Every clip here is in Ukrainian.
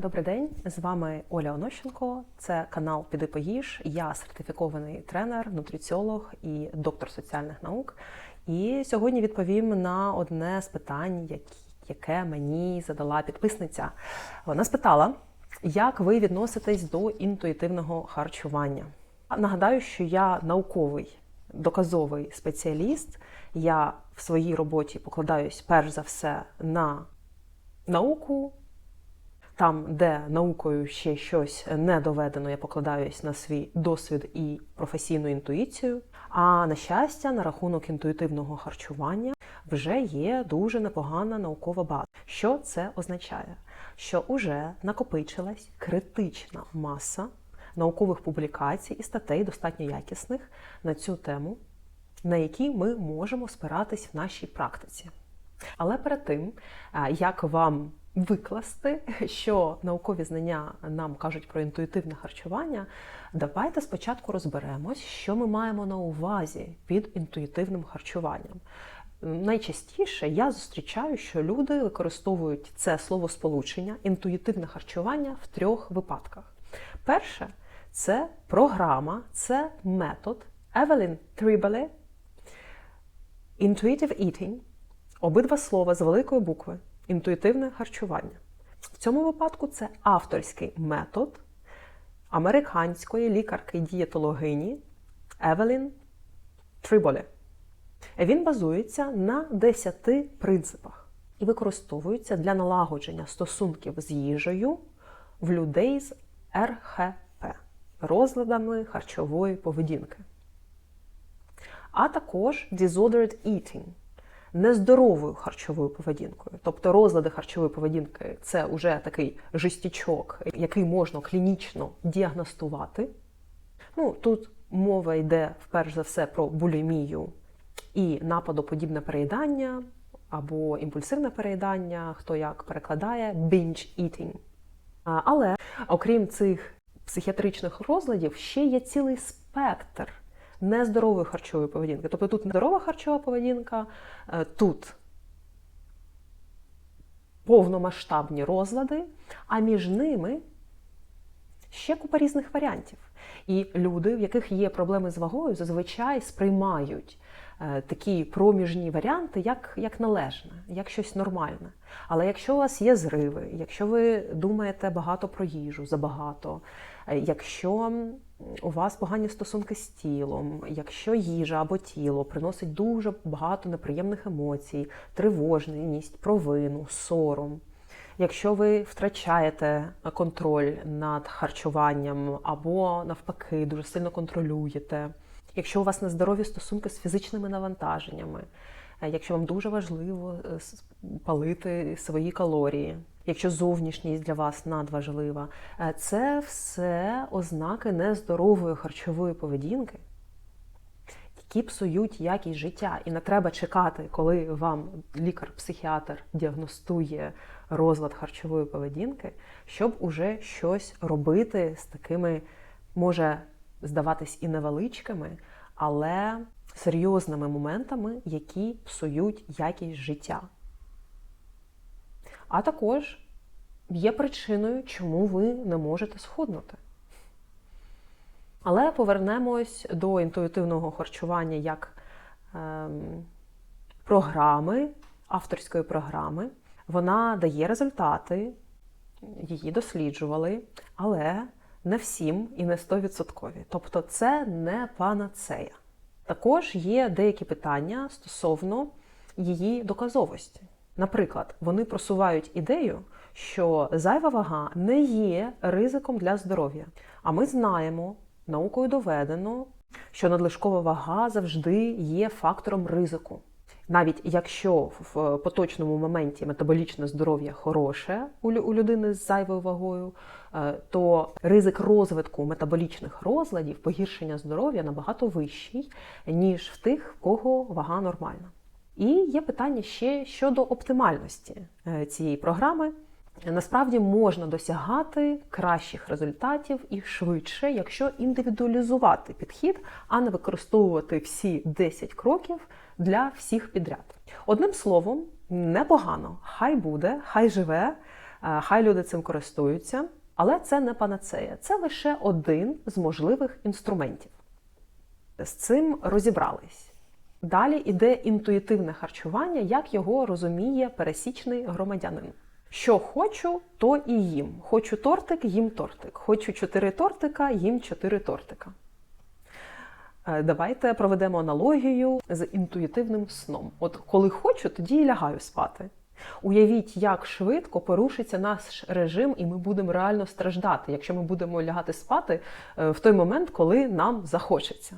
Добрий день, з вами Оля Онощенко. Це канал Піди поїж. Я сертифікований тренер, нутриціолог і доктор соціальних наук. І сьогодні відповім на одне з питань, яке мені задала підписниця. Вона спитала, як ви відноситесь до інтуїтивного харчування. Нагадаю, що я науковий доказовий спеціаліст. Я в своїй роботі покладаюсь перш за все на науку. Там, де наукою ще щось не доведено, я покладаюсь на свій досвід і професійну інтуїцію. А на щастя, на рахунок інтуїтивного харчування вже є дуже непогана наукова база. Що це означає? Що уже накопичилась критична маса наукових публікацій і статей достатньо якісних на цю тему, на які ми можемо спиратись в нашій практиці. Але перед тим, е, як вам викласти, що наукові знання нам кажуть про інтуїтивне харчування, давайте спочатку розберемось, що ми маємо на увазі під інтуїтивним харчуванням. Найчастіше я зустрічаю, що люди використовують це словосполучення інтуїтивне харчування в трьох випадках. Перше це програма, це метод Evelyn Tribale Intuitive Eating обидва слова з великої букви інтуїтивне харчування. В цьому випадку це авторський метод американської лікарки-дієтологині Евелін Триболе. Він базується на 10 принципах і використовується для налагодження стосунків з їжею в людей з РХП розладами харчової поведінки а також disordered eating, нездоровою харчовою поведінкою. Тобто розлади харчової поведінки це вже такий жестячок, який можна клінічно діагностувати. Ну, тут мова йде вперше за все про булімію і нападоподібне переїдання або імпульсивне переїдання, хто як перекладає binge eating. Але окрім цих психіатричних розладів, ще є цілий спектр нездорової харчової поведінки. Тобто тут нездорова харчова поведінка, е, тут повномасштабні розлади, а між ними ще купа різних варіантів. І люди, в яких є проблеми з вагою, зазвичай сприймають е, такі проміжні варіанти як, як належне, як щось нормальне. Але якщо у вас є зриви, якщо ви думаєте багато про їжу, забагато, е, якщо у вас погані стосунки з тілом, якщо їжа або тіло приносить дуже багато неприємних емоцій, тривожність, провину, сором. Якщо ви втрачаєте контроль над харчуванням або навпаки дуже сильно контролюєте, якщо у вас нездорові стосунки з фізичними навантаженнями, якщо вам дуже важливо е, палити свої калорії, якщо зовнішність для вас надважлива, е, це все ознаки нездорової харчової поведінки, які псують якість життя. І не треба чекати, коли вам лікар-психіатр діагностує розлад харчової поведінки, щоб уже щось робити з такими, може здаватись і невеличкими, але серйозними моментами, які псують якість життя. А також є причиною, чому ви не можете схуднути. Але повернемось до інтуїтивного харчування як ем, програми, авторської програми. Вона дає результати, її досліджували, але не всім і не 100%. Тобто це не панацея. Також є деякі питання стосовно її доказовості. Наприклад, вони просувають ідею, що зайва вага не є ризиком для здоров'я. А ми знаємо, наукою доведено, що надлишкова вага завжди є фактором ризику. Навіть якщо в поточному моменті метаболічне здоров'я хороше у людини з зайвою вагою, е, то ризик розвитку метаболічних розладів, погіршення здоров'я набагато вищий, ніж в тих, в кого вага нормальна. І є питання ще щодо оптимальності е, цієї програми. Насправді можна досягати кращих результатів і швидше, якщо індивідуалізувати підхід, а не використовувати всі 10 кроків для всіх підряд. Одним словом, непогано, хай буде, хай живе Е, Хай люди цим користуються, але це не панацея, це лише один з можливих інструментів. З цим розібрались. Далі йде інтуїтивне харчування, як його розуміє пересічний громадянин. Що хочу, то і їм. Хочу тортик, їм тортик. Хочу чотири тортика, їм чотири тортика. Е, Давайте проведемо аналогію з інтуїтивним сном. От коли хочу, тоді і лягаю спати. Уявіть, як швидко порушиться наш режим, і ми будемо реально страждати, якщо ми будемо лягати спати е, в той момент, коли нам захочеться.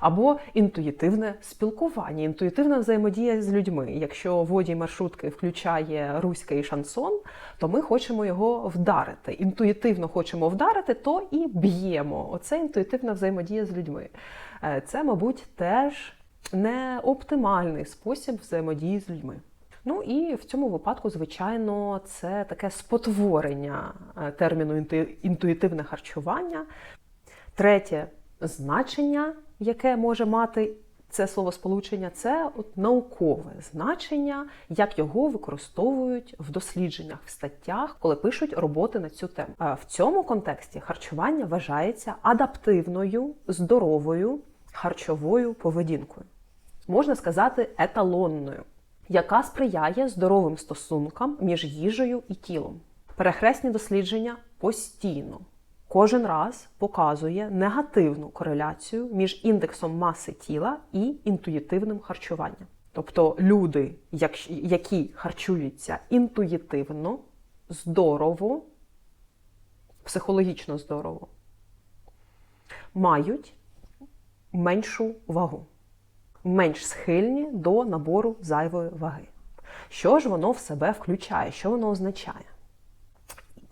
Або інтуїтивне спілкування, інтуїтивна взаємодія з людьми. Якщо водій маршрутки включає руський шансон, то ми хочемо його вдарити. Інтуїтивно хочемо вдарити, то і б'ємо. Оце інтуїтивна взаємодія з людьми. Е, Це, мабуть, теж не оптимальний спосіб взаємодії з людьми. Ну і в цьому випадку, звичайно, це таке спотворення е, терміну інтуїтивне харчування. Третє значення, яке може мати це словосполучення, це от наукове значення, як його використовують в дослідженнях, в статтях, коли пишуть роботи на цю тему. В цьому контексті харчування вважається адаптивною, здоровою харчовою поведінкою. Можна сказати, еталонною, яка сприяє здоровим стосункам між їжею і тілом. Перехресні дослідження постійно кожен раз показує негативну кореляцію між індексом маси тіла і інтуїтивним харчуванням. Тобто люди, які харчуються інтуїтивно, здорово, психологічно здорово, мають меншу вагу, менш схильні до набору зайвої ваги. Що ж воно в себе включає? Що воно означає?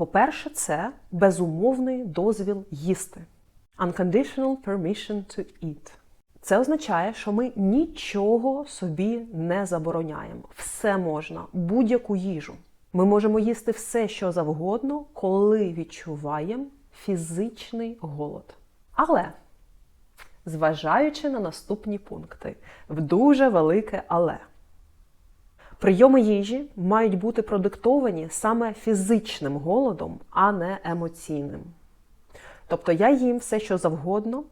По-перше, це безумовний дозвіл їсти. Unconditional permission to eat. Це означає, що ми нічого собі не забороняємо. Все можна, будь-яку їжу. Ми можемо їсти все, що завгодно, коли відчуваємо фізичний голод. Але, зважаючи на наступні пункти, в дуже велике але. Прийоми їжі мають бути продиктовані саме фізичним голодом, а не емоційним. Тобто я їм все, що завгодно,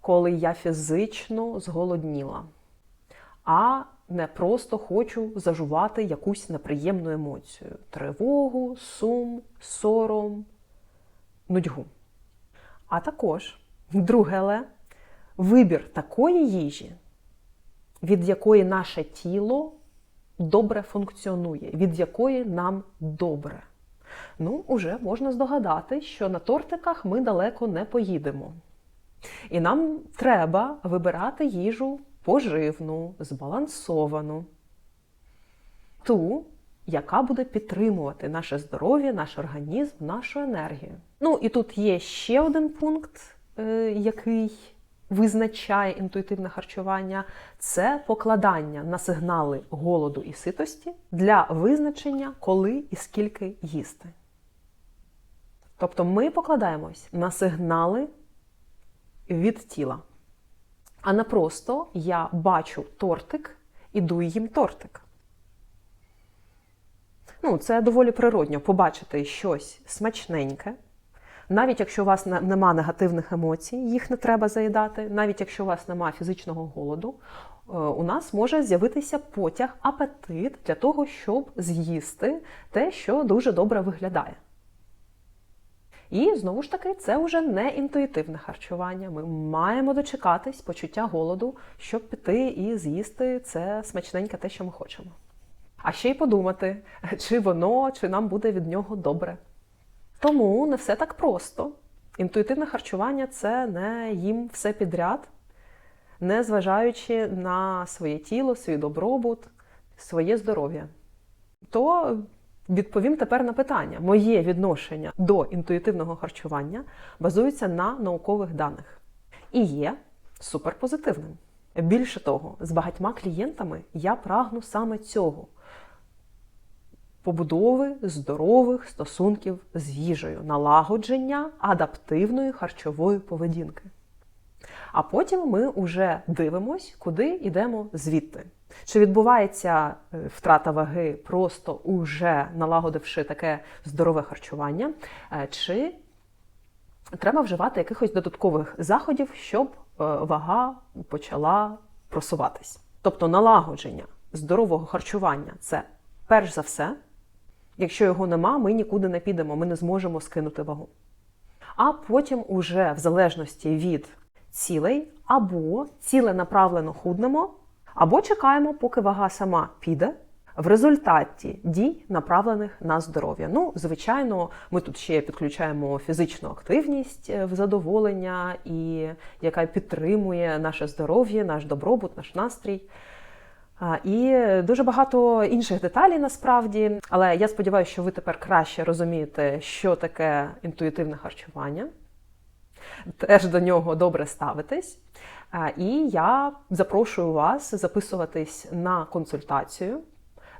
коли я фізично зголодніла, а не просто хочу зажувати якусь неприємну емоцію: тривогу, сум, сором, нудьгу. А також, друге але, вибір такої їжі, від якої наше тіло добре функціонує, від якої нам добре. Ну, уже можна здогадати, що на тортиках ми далеко не поїдемо. І нам треба вибирати їжу поживну, збалансовану, ту, яка буде підтримувати наше здоров'я, наш організм, нашу енергію. Ну і тут є ще один пункт, е, який визначає інтуїтивне харчування, це покладання на сигнали голоду і ситості для визначення, коли і скільки їсти. Тобто ми покладаємось на сигнали від тіла. А не просто я бачу тортик, іду їм тортик. Ну, це доволі природньо побачити щось смачненьке. Навіть якщо у вас нема негативних емоцій, їх не треба заїдати, навіть якщо у вас нема фізичного голоду, е, у нас може з'явитися потяг, апетит для того, щоб з'їсти те, що дуже добре виглядає. І знову ж таки, це вже не інтуїтивне харчування. Ми маємо дочекатись почуття голоду, щоб піти і з'їсти це смачненьке те, що ми хочемо. А ще й подумати, чи воно, чи нам буде від нього добре. Тому не все так просто. Інтуїтивне харчування це не їм все підряд, не зважаючи на своє тіло, свій добробут, своє здоров'я. То відповім тепер на питання. Моє відношення до інтуїтивного харчування базується на наукових даних і є суперпозитивним. Більше того, з багатьма клієнтами я прагну саме цього побудови здорових стосунків з їжею, налагодження адаптивної харчової поведінки. А потім ми вже дивимось, куди йдемо звідти. Чи відбувається е, втрата ваги просто уже налагодивши таке здорове харчування, е, чи треба вживати якихось додаткових заходів, щоб е, вага почала просуватись? Тобто налагодження здорового харчування це перш за все. Якщо його нема, ми нікуди не підемо, ми не зможемо скинути вагу. А потім, уже в залежності від цілей, або ціленаправлено худнемо, або чекаємо, поки вага сама піде. В результаті дій, направлених на здоров'я. Ну, звичайно, ми тут ще підключаємо фізичну активність е, в задоволення, і яка підтримує наше здоров'я, наш добробут, наш настрій. І дуже багато інших деталей насправді. Але я сподіваюся, що ви тепер краще розумієте, що таке інтуїтивне харчування. Теж до нього добре ставитесь. І я запрошую вас записуватись на консультацію.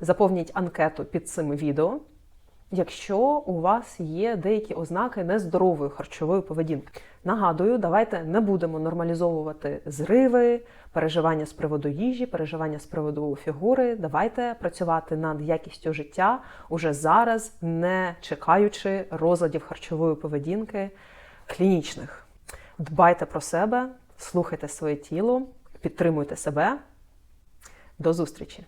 Заповніть анкету під цим відео, якщо у вас є деякі ознаки нездорової харчової поведінки. Нагадую, давайте не будемо нормалізовувати зриви, переживання з приводу їжі, переживання з приводу фігури. Давайте працювати над якістю життя уже зараз, не чекаючи розладів харчової поведінки клінічних. Дбайте про себе, слухайте своє тіло, підтримуйте себе. До зустрічі!